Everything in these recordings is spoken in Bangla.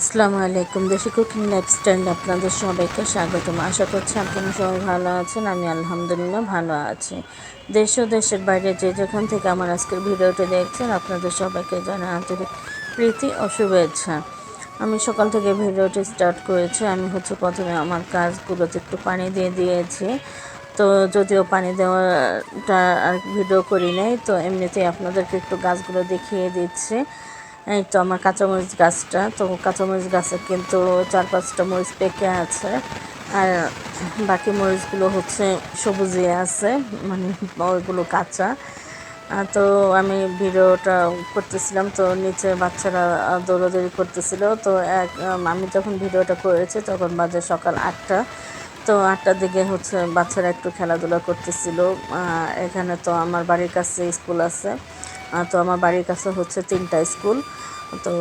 আসসালামু আলাইকুম। দেশি কুকিং লাইফস্টাইল আপনাদের সবাইকে স্বাগতম। আশা করছি আপনারা সবাই ভালো আছেন। আমি আলহামদুলিল্লাহ ভালো আছি। দেশ ও দেশের বাইরে যে যেখান থেকে আমার আজকের ভিডিওটি দেখছেন, আপনাদের সবাইকে জানাই আন্তরিক প্রীতি ও শুভেচ্ছা। আমি সকাল থেকে ভিডিওটি স্টার্ট করেছি। আমি হচ্ছে প্রথমে আমার কাজগুলোতে একটু পানি দিয়ে দিয়েছি। তো যদিও পানি দেওয়াটা আর ভিডিও করি নাই, তো এমনিতেই আপনাদেরকে একটু গাছগুলো দেখিয়ে দিচ্ছি। তো আমার কাঁচামরিচ গাছটা। তো কাঁচামরিচ গাছে কিন্তু চার পাঁচটা মরিচ পেকে আছে। আর বাকি মরিচগুলো হচ্ছে সবুজে আছে মানে ওইগুলো কাঁচা। তো আমি ভিডিওটা করতেছিলাম, তো নিচে বাচ্চারা দৌড়াদৌড়ি করতেছিল। তো এক আমি যখন ভিডিওটা করেছি তখন বাজে সকাল আটটা। তো আটটার দিকে হচ্ছে বাচ্চারা একটু খেলাধুলা করতেছিল। এখানে তো আমার বাড়ির কাছে স্কুল আছে। তো আমার বাড়ির কাছে হচ্ছে তিনটা স্কুল। তো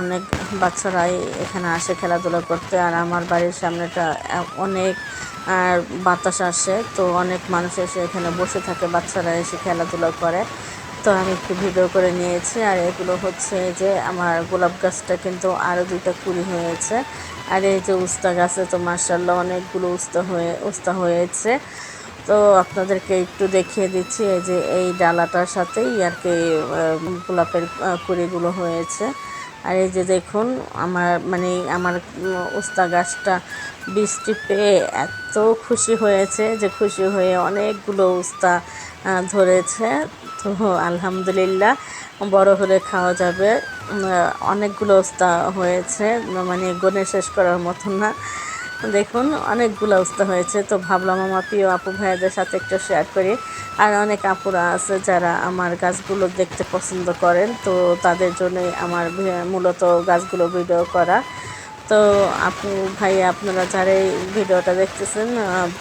অনেক বাচ্চারাই এখানে আসে, খেলাধুলা করতে। আর আমার বাড়ির সামনেটা অনেক বাতাস আসে। তো অনেক মানুষ এসে এখানে বসে থাকে, বাচ্চারা এসে খেলাধুলা করে। তো আমি একটু ভিডিও করে নিয়েছি। আর এগুলো হচ্ছে যে আমার গোলাপ গাছটা কিন্তু আরও দুইটা কুড়ি হয়েছে। আর এই যে উস্তা গাছে তো মার্শাল্লাহ অনেকগুলো উস্তা হয়ে, উস্তা হয়েছে। তো আপনাদেরকে একটু দেখিয়ে দিচ্ছি, এই যে এই ডালাটার সাথেই আর কি গোলাপের কুড়িগুলো হয়েছে। আর এই যে দেখুন, আমার মানে আমার উস্তা গাছটা বৃষ্টি পেয়ে এত খুশি হয়েছে যে খুশি হয়ে অনেকগুলো উস্তা ধরেছে। তো আলহামদুলিল্লাহ, বড় হলে খাওয়া যাবে। অনেকগুলো উস্তা হয়েছে মানে গনে শেষ করার মতো না। দেখুন, অনেকগুলো উস্তা হয়েছে। তো ভাবলাম আমার প্রিয় আপু ভাইয়াদের সাথে একটু শেয়ার করি। আর অনেক আপুরা আছে যারা আমার গাছগুলো দেখতে পছন্দ করেন। তো তাদের জন্যই আমার মূলত গাছগুলো ভিডিও করা। তো আপু ভাই আপনারা যারা এই ভিডিওটা দেখতেছেন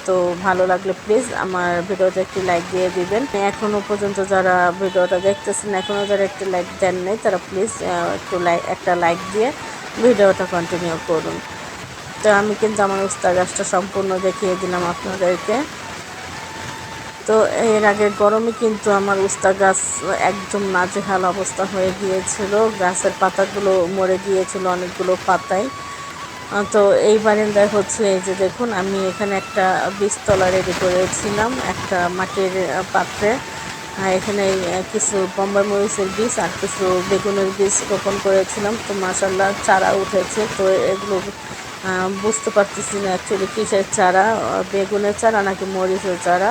তো ভালো লাগলে প্লিজ আমার ভিডিওতে একটি লাইক দিয়ে দিবেন। এখনও পর্যন্ত যারা ভিডিওটা দেখতেছেন এখনও যারা একটি লাইক দেন নাই, তারা প্লিজ একটু লাইক একটা লাইক দিয়ে ভিডিওটা কন্টিনিউ করুন। তো আমি কিন্তু আমার উস্তা গাছটা সম্পূর্ণ দেখিয়ে দিলাম আপনাদেরকে। তো এর আগে গরমে কিন্তু আমার উস্তা গাছ একদম নাজেহাল অবস্থা হয়ে গিয়েছিল। গাছের পাতাগুলো মরে গিয়েছিল অনেকগুলো পাতায়। তো এই বারিন্দায় হচ্ছে এই যে দেখুন, আমি এখানে একটা বীজতলা রেডি করেছিলাম, একটা মাটির পাত্রে। এখানে কিছু বোম্বাই মরিচের বীজ আর কিছু বেগুনের বীজ রোপণ করেছিলাম। তো মাসাল্লাহ চারা উঠেছে। তো এগুলো বুঝতে পারতেছি না অ্যাকচুয়ালি কিসের চারা বেগুনের চারা নাকি মরিচের চারা।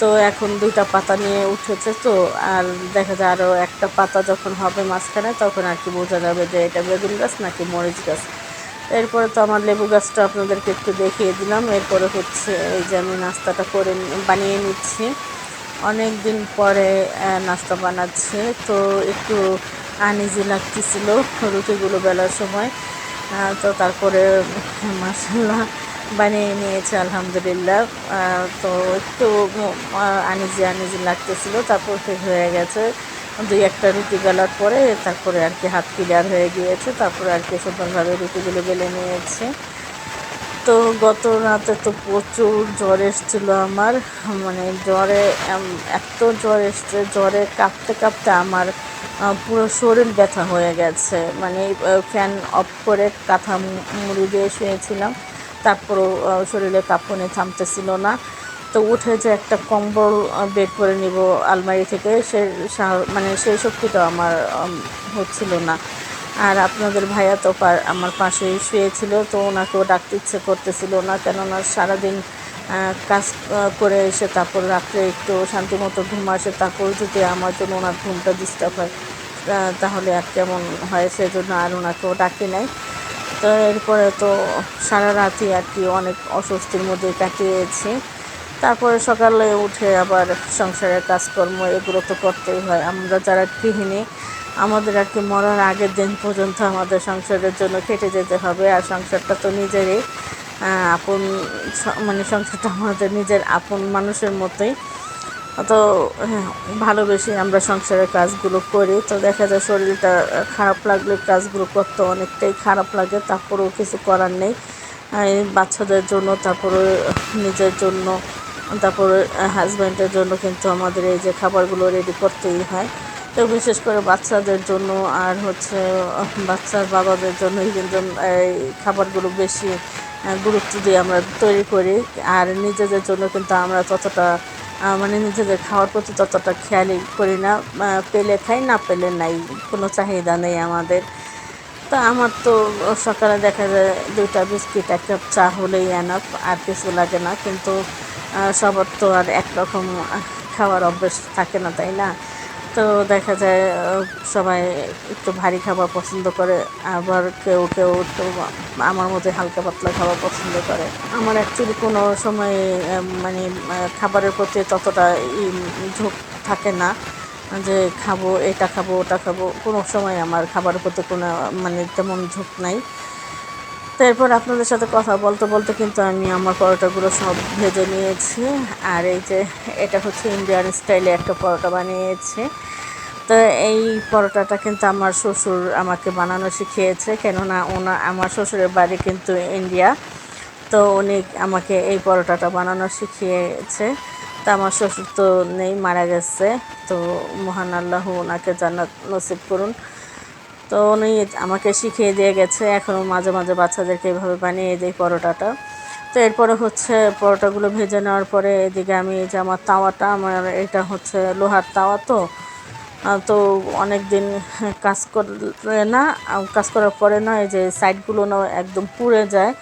তো এখন দুইটা পাতা নিয়ে উঠেছে তো, আর দেখা যায় আরও একটা পাতা যখন হবে মাঝখানে তখন আর কি বোঝা যাবে যে এটা বেগুন গাছ নাকি মরিচ গাছ। এরপরে তো আমার লেবু গাছটা আপনাদেরকে একটু দেখিয়ে দিলাম। এরপরে হচ্ছে এই যে আমি নাস্তাটা করে বানিয়ে নিচ্ছি। অনেক দিন পরে নাস্তা বানাচ্ছি। তো একটু আনিজি লাগতেছিল রুটিগুলো বেলার সময়। তো তারপরে মাসাল্লাহ বানিয়ে নিয়েছে, আলহামদুলিল্লাহ। তো একটু আনিজি আনিজি লাগতেছিল, তারপর শেষ হয়ে গেছে। দুই একটা রুটি বেলার পরে তারপরে আর কি হাত ক্লিয়ার হয়ে গিয়েছে, তারপরে আর কি সুন্দরভাবে রুটিগুলো বেলে নিয়েছে। তো গত রাতে তো প্রচুর জ্বর এসেছিল আমার মানে জ্বরে এত জ্বর এসছে, জ্বরে কাঁপতে কাঁপতে আমার পুরো শরীর ব্যথা হয়ে গেছে। মানে ফ্যান অফ করে কাঁথা মুড়ি দিয়ে শুয়েছিলাম। তারপরও শরীরে কাঁপুনি থামতেছিল না। তো উঠে যে একটা কম্বল বের করে নিব আলমারি থেকে, সে মানে সেই শক্তিটা আমার হচ্ছিল না। আর আপনাদের ভাইয়া তো আমার পাশেই শুয়েছিল, তো ওনাকেও ডাকতে ইচ্ছে করতেছিল না, কেননা সারাদিন কাজ করে এসে তারপর রাত্রে একটু শান্তি মতো ঘুম আসে, তারপর যদি আমার জন্য ওনার ঘুমটা ডিস্টার্ব হয় তাহলে আর কেমন হয় সেজন্য আর ওনাকেও ডাকি নাই। তো এরপরে তো সারা রাতই আর কি অনেক অস্বস্তির মধ্যে কাটিয়েছি। তারপরে সকালে উঠে আবার সংসারের কাজকর্ম এগুলো তো করতেই হয়। আমরা যারা গৃহিণী, আমাদের আর কি মরার আগের দিন পর্যন্ত আমাদের সংসারের জন্য কেটে যেতে হবে, আর সংসারটা তো নিজেরই। আপন মানে সংসারটা আমাদের নিজের আপন মানুষের মতোই। তো হ্যাঁ, ভালোবেসে আমরা সংসারের কাজগুলো করি। তো দেখা যায় শরীরটা খারাপ লাগলে কাজগুলো করতে অনেকটাই খারাপ লাগে তারপরেও কিছু করার নেই। বাচ্চাদের জন্য তারপরে নিজের জন্য তারপরে হাজব্যান্ডের জন্য কিন্তু আমাদের এই যে খাবারগুলো রেডি করতেই হয়। তো বিশেষ করে বাচ্চাদের জন্য আর হচ্ছে বাচ্চার বাবাদের কিন্তু এই খাবারগুলো বেশি গুরুত্ব দিয়ে আমরা তৈরি করি, আর নিজেদের জন্য কিন্তু আমরা ততটা মানে নিজেদের খাওয়ার প্রতি ততটা খেয়ালই করি না পেলে খাই, না পেলে নাই, কোনো চাহিদা নেই আমাদের। তো আমার তো সকালে দেখা যায় দুইটা বিস্কিট, এক কাপ চা হলেই এনাফ আর কিছু লাগে না। কিন্তু সবার তো আর একরকম খাওয়ার অভ্যেস থাকে না, তাই না? তো দেখা যায় সবাই একটু ভারী খাবার পছন্দ করে, আবার কেউ কেউ একটু আমার মধ্যে হালকা পাতলা খাবার পছন্দ করে। আমার অ্যাকচুয়ালি কোনো সময় মানে খাবারের প্রতি ততটা ঝোঁক থাকে না যে খাব, এটা খাব, ওটা খাব। কোনো সময় আমার খাবারের প্রতি কোনো মানে তেমন ঝোঁক নাই। তো এরপর আপনাদের সাথে কথা বলতে বলতে কিন্তু আমি আমার পরোটাগুলো সব ভেজে নিয়েছি। আর এই যে এটা হচ্ছে ইন্ডিয়ান স্টাইলে একটা পরোটা বানিয়েছি। তো এই পরোটাটা কিন্তু আমার শ্বশুর আমাকে বানানো শিখিয়েছে, কেননা ওনা আমার শ্বশুরের বাড়ি কিন্তু ইন্ডিয়া তো উনি আমাকে এই পরোটাটা বানানো শিখিয়েছে। তা আমার শ্বশুর তো নেই, মারা গেছে। তো মহান আল্লাহ ওনাকে জান্নাত নসিব করুন। তো উনি আমাকে শিখিয়ে দিয়ে গেছে, এখনও মাঝে মাঝে বাচ্চাদেরকে এভাবে বানিয়ে দিই পরোটাটা। তো এরপরে হচ্ছে পরোটাগুলো ভেজে নেওয়ার পরে এদিকে আমি যে আমার তাওয়াটা, আমার এটা হচ্ছে লোহার তাওয়া তো তো অনেক দিন কাজ করে না কাজ করার পরে না এই যে সাইডগুলো না একদম পুড়ে যায়।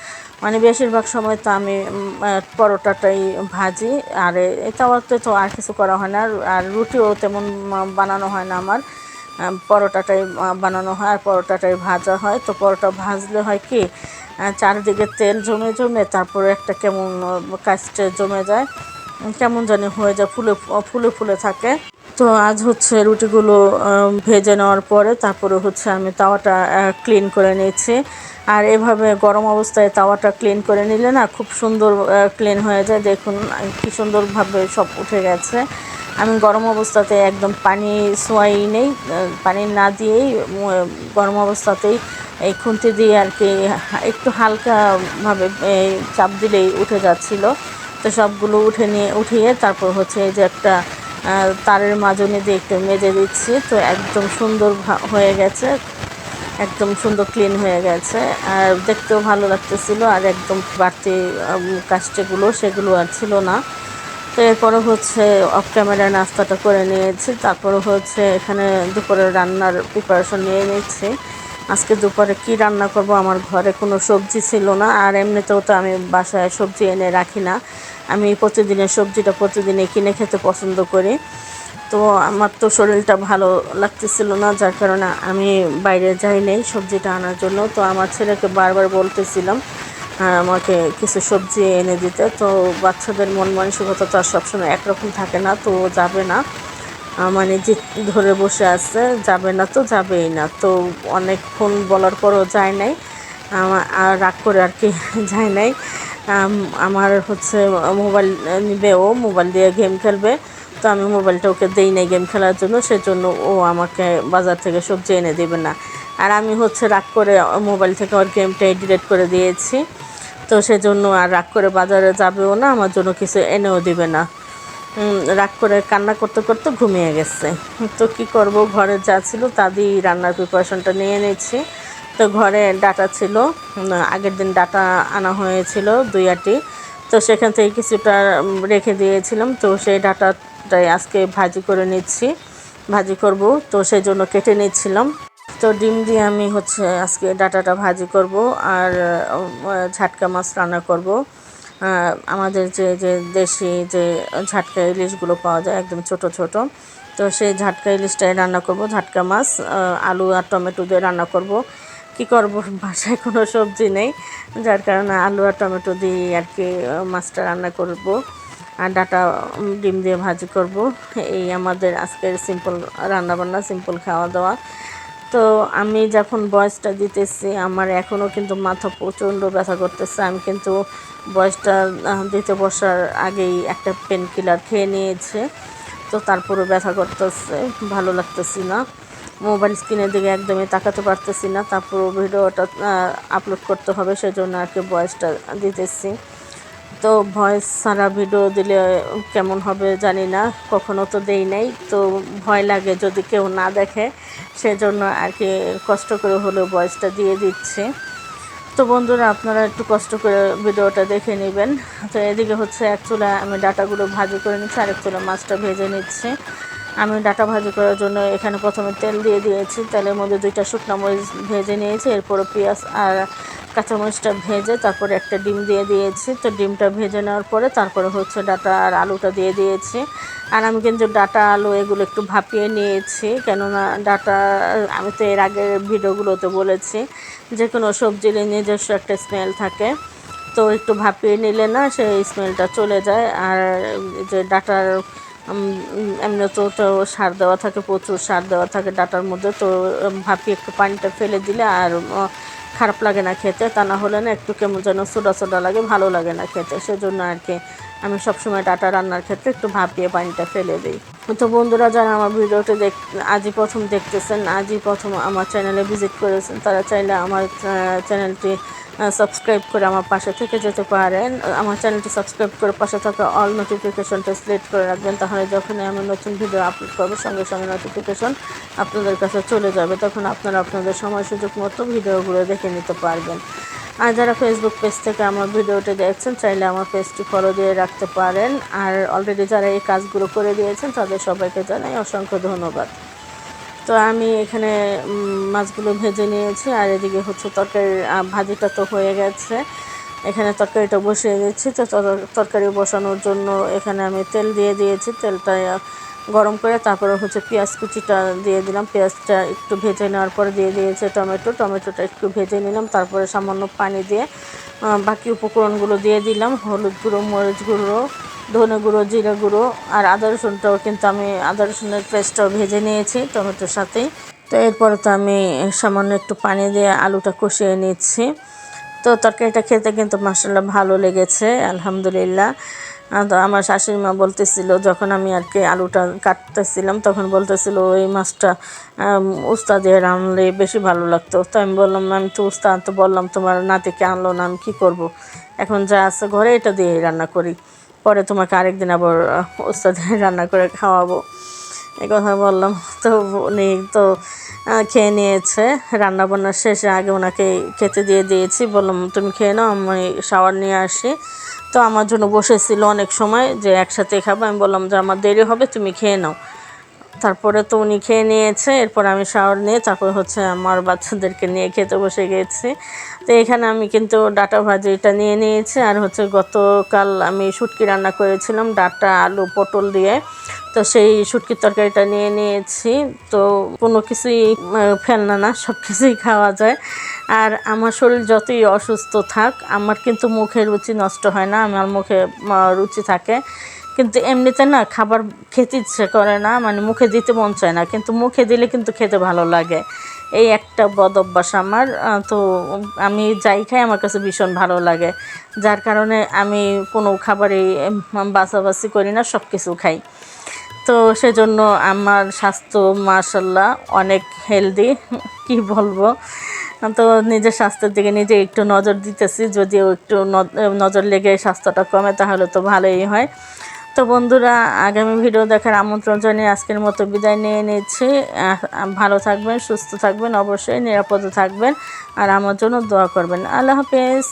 মানে বেশিরভাগ সময় তো আমি পরোটাটাই ভাজি, আর এই তাওয়াতে তো আর কিছু করা হয় না, আর- রুটিও তেমন বানানো হয় না আমার। পরোটাটাই বানানো হয় আর পরোটাটাই ভাজা হয়। তো পরোটা ভাজলে হয় কি চারিদিকে তেল জমে জমে তারপরে একটা কেমন কাস্টে জমে যায়। কেমন জানি হয়ে যায়, ফুলে ফুলে ফুলে থাকে। তো আজ হচ্ছে রুটিগুলো ভেজে নেওয়ার পরে তারপরে হচ্ছে আমি তাওয়াটা ক্লিন করে নিয়েছি। আর এভাবে গরম অবস্থায় তাওয়াটা ক্লিন করে নিলে না খুব সুন্দর ক্লিন হয়ে যায়। দেখুন কী সুন্দরভাবে সব উঠে গেছে। আমি গরম অবস্থাতে একদম পানি সোয়াই নেই পানি না দিয়েই গরম অবস্থাতেই এই খুন্তি দিয়ে আর কি একটু হালকাভাবে চাপ দিলেই উঠে যাচ্ছিল। তো সবগুলো উঠে নিয়ে, উঠিয়ে তারপর হচ্ছে এই যে একটা তারের মাজনি দিয়ে একটু মেজে দিচ্ছি। তো একদম সুন্দর হয়ে গেছে, একদম সুন্দর ক্লিন হয়ে গেছে। আর দেখতেও ভালো লাগতেছিল, আর একদম বাড়তি কাস্টেগুলো সেগুলো আর ছিল না। তো এরপরে হচ্ছে অফ ক্যামেরায় নাস্তাটা করে নিয়েছি। তারপরে হচ্ছে এখানে দুপুরে রান্নার প্রিপারেশন নিয়ে নিচ্ছি। আজকে দুপুরে কি রান্না করব? আমার ঘরে কোনো সবজি ছিল না। আর এমনিতেও তো আমি বাসায় সবজি এনে রাখি না। আমি প্রতিদিনের সবজিটা প্রতিদিনে কিনে খেতে পছন্দ করি। তো আমার তো শরীরটা ভালো লাগতেছিল না, যার কারণে আমি বাইরে যাই নেই সবজিটা আনার জন্য। তো আমার ছেলেকে বারবার বলতেছিলাম আমাকে কিছু সবজি এনে দিতে। তো বাচ্চাদের মন মানসিকতা তো আর সবসময় একরকম থাকে না, তো যাবে না। মানে যে ধরে বসে আছে, যাবে না তো যাবেই না। তো অনেকক্ষণ বলার পরও যায় নাই। আর রাগ করে আর কি যায় নাই। আমার হচ্ছে মোবাইল নিবে ও, মোবাইল দিয়ে গেম খেলবে। তো আমি মোবাইলটা ওকে দেই নাই গেম খেলার জন্য, সেজন্য ও আমাকে বাজার থেকে সবজি এনে দেবে না। আর আমি হচ্ছে রাগ করে মোবাইল থেকে ওর গেমটাই ডিলিট করে দিয়েছি। তো সেজন্য আর রাগ করে বাজারে যাবেও না, আমার জন্য কিছু এনেও দিবে না। রাগ করে কান্না করতে করতে ঘুমিয়ে গেছে। তো কি করব? ঘরে যা ছিল তা রান্নার প্রিপারেশনটা নিয়ে নিচ্ছি তো ঘরে ডাটা ছিল আগের দিন ডাটা আনা হয়েছিল দুই আটি। তো সেখান থেকে কিছুটা রেখে দিয়েছিলাম। তো সেই ডাটাটাই আজকে ভাজি করে নিচ্ছি, ভাজি করব। তো সেই জন্য কেটে নিচ্ছিলাম। তো ডিম দিয়ে আমি হচ্ছে আজকে ডাটাটা ভাজি করব আর ঝাটকা মাছ রান্না করব। আমাদের যে যে দেশি যে ঝাটকা ইলিশগুলো পাওয়া যায় একদম ছোট ছোট। তো সেই ঝাটকা ইলিশটাই রান্না করব, ঝাটকা মাছ আলু আর টমেটো দিয়ে রান্না করব। কি করব? বাসায় কোনো সবজি নেই, যার কারণে আলু আর টমেটো দিয়ে আর কি মাছটা রান্না করব। আর ডাটা ডিম দিয়ে ভাজি করব। এই আমাদের আজকের সিম্পল রান্নাবান্না, সিম্পল খাওয়া দাওয়া। তো আমি যখন বয়সটা দিতেছি, আমার এখনও কিন্তু মাথা প্রচণ্ড ব্যথা করতেছে। আমি কিন্তু বয়সটা দিতে বসার আগেই একটা পেন কিলার খেয়ে নিয়েছে। তো তারপরে ব্যথা করতেছে, ভালো লাগতেছি না। মোবাইল স্ক্রিনের দিকে একদমই তাকাতে পারতেছি না। তারপর ভিডিওটা আপলোড করতে হবে, সেজন্য আর কি বয়সটা দিতেছি। তো ভয়েস ছাড়া ভিডিও দিলে কেমন হবে জানি না, কখনো তো দেই নাই। তো ভয় লাগে যদি কেউ না দেখে। সেজন্য আর কি কষ্ট করে হলেও ভয়েসটা দিয়ে দিচ্ছি। তো বন্ধুরা, আপনারা একটু কষ্ট করে ভিডিওটা দেখে নেবেন। তো এদিকে হচ্ছে এক চুলা আমি ডাটাগুলো ভাজি করে নিচ্ছি, আরেক চুলা মাছটা ভেজে নিচ্ছি। আমি ডাটা ভাজি করার জন্য এখানে প্রথমে তেল দিয়ে দিয়েছি। তেলের মধ্যে দুইটা শুকনো মরিচ ভেজে নিয়েছি এরপরে পেঁয়াজ আর কাঁচামরিচটা ভেজে তারপরে একটা ডিম দিয়ে দিয়েছি। তো ডিমটা ভেজে নেওয়ার পরে তারপরে হচ্ছে ডাটা আর আলুটা দিয়ে দিয়েছি। আর আমি কিন্তু ডাটা, আলু এগুলো একটু ভাপিয়ে নিয়েছি। কেননা ডাটা, আমি তো এর আগের ভিডিওগুলোতে বলেছি যে কোনো সবজির নিজস্ব একটা স্মেল থাকে। তো একটু ভাপিয়ে নিলে না সেই স্মেলটা চলে যায়। আর যে ডাটার এমনি তো তো সার দেওয়া থাকে, প্রচুর সার দেওয়া থাকে ডাটার মধ্যে। তো ভাপিয়ে একটু পানিটা ফেলে দিলে আর খারাপ লাগে না খেতে, তা না হলে না একটু কেমন যেন সোডা সোডা লাগে, ভালো লাগে না খেতে। সেজন্য আর কি আমি সবসময় ডাটা রান্নার ক্ষেত্রে একটু ভাপিয়ে পানিটা ফেলে দিই। তো বন্ধুরা যারা আমার ভিডিওটি দেখ, আজই প্রথম দেখতেছেন, আজই প্রথম আমার চ্যানেলে ভিজিট করেছেন, তারা চাইলে আমার চ্যানেলটি সাবস্ক্রাইব করে আমার পাশে থেকে যেতে পারেন। আমার চ্যানেলটি সাবস্ক্রাইব করে পাশে থাকা অল নোটিফিকেশনটা সিলেক্ট করে রাখবেন, তাহলে যখনই আমি নতুন ভিডিও আপলোড করব, সঙ্গে সঙ্গে নোটিফিকেশন আপনাদের কাছে চলে যাবে, তখন আপনারা আপনাদের সময় সুযোগ মতো ভিডিওগুলো দেখে নিতে পারবেন। আর যারা ফেসবুক পেজ থেকে আমার ভিডিওটি দেখছেন, চাইলে আমার পেজটি ফলো দিয়ে রাখতে পারেন। আর অলরেডি যারা এই কাজগুলো করে দিয়েছেন, তাদের সবাইকে জানাই অসংখ্য ধন্যবাদ। তো আমি এখানে মাছগুলো ভেজে নিয়েছি, আর এদিকে হচ্ছে তরকারি ভাজিটা তো হয়ে গেছে। এখানে তরকারিটা বসিয়ে দিচ্ছি। তো তরকারি বসানোর জন্য এখানে আমি তেল দিয়ে দিয়েছি। তেলটা গরম করে তারপরে হচ্ছে পেঁয়াজ কুচিটা দিয়ে দিলাম। পেঁয়াজটা একটু ভেজে নেওয়ার পরে দিয়ে দিয়েছে টমেটো। টমেটোটা একটু ভেজে নিলাম। তারপরে সামান্য পানি দিয়ে বাকি উপকরণগুলো দিয়ে দিলাম। হলুদ গুঁড়ো, মরিচ গুঁড়ো, ধনে গুঁড়ো, জিরে গুঁড়ো আর আদা রসুনটাও কিন্তু আমি আদা রসুনের পেস্টটাও ভেজে নিয়েছি টমেটোর সাথেই। তো এরপরে তো আমি সামান্য একটু পানি দিয়ে আলুটা কষিয়ে নিচ্ছি। তো তরকারিটা খেতে কিন্তু মাসাল্লাহ ভালো লেগেছে, আলহামদুলিল্লাহ। তো আমার শাশুড়ি মা বলতেছিল, যখন আমি আর কি আলুটা কাটতেছিলাম, তখন বলতেছিল, ওই মাছটা উস্তাদ দিয়ে রানলে বেশি ভালো লাগতো। তো আমি বললাম, আমি তো উস্তাদ, তো বললাম, তোমার নাতিকে আনলো না, আমি কী করব? এখন যা আছে ঘরে এটা দিয়ে রান্না করি। পরে তোমাকে আরেকদিন আবার উস্তাদ রান্না করে খাওয়াবো। এই কথা বললাম। তো উনি তো খেয়ে নিয়েছে। রান্না বান্নার শেষে আগে ওনাকে খেতে দিয়ে দিয়েছি। বললাম, তুমি খেয়ে নাও, আমি শাওয়ার নিয়ে আসি। তো আমার জন্য বসেছিল অনেক সময় যে একসাথে খাব। আমি বললাম যে, আমার দেরি হবে, তুমি খেয়ে নাও। তারপরে তো উনি খেয়ে নিয়েছে। এরপর আমি শাওয়ার নিয়ে তারপর হচ্ছে আমার বাচ্চাদেরকে নিয়ে খেতে বসে গিয়েছি তো এখানে আমি কিন্তু ডাটা ভাজিটা নিয়ে নিয়েছি। আর হচ্ছে গতকাল আমি শুটকি রান্না করেছিলাম ডাটা, আলু, পটল দিয়ে। তো সেই শুটকির তরকারিটা নিয়ে নিয়েছি। তো কোনো কিছুই ফেলনা না, সব কিছুই খাওয়া যায়। আর আমার শরীর যতই অসুস্থ থাক, আমার কিন্তু মুখে রুচি নষ্ট হয় না, আমার মুখে রুচি থাকে। কিন্তু এমনিতে না খাবার খেতে ইচ্ছে করে না মানে মুখে দিতে মন চায় না, কিন্তু মুখে দিলে কিন্তু খেতে ভালো লাগে। এই একটা বদ অভ্যাস আমার তো আমি যাই খাই আমার কাছে ভীষণ ভালো লাগে। যার কারণে আমি কোনো খাবারই বাছাবাছি করি না, সব কিছু খাই। তো সেজন্য আমার স্বাস্থ্য মার্শাল্লাহ অনেক হেলদি কি বলব? তো নিজের স্বাস্থ্যের দিকে নিজে একটু নজর দিতেছি, যদিও একটু নজর লেগে স্বাস্থ্যটা কমে, তাহলে তো ভালোই হয়। তো বন্ধুরা, আগামী ভিডিও দেখার আমন্ত্রণ জানিয়ে আজকের মতো বিদায় নিয়ে নিচ্ছি। ভালো থাকবেন, সুস্থ থাকবেন, অবশ্যই নিরাপদে থাকবেন। আর আমার জন্য দোয়া করবেন। আল্লাহ হাফেজ।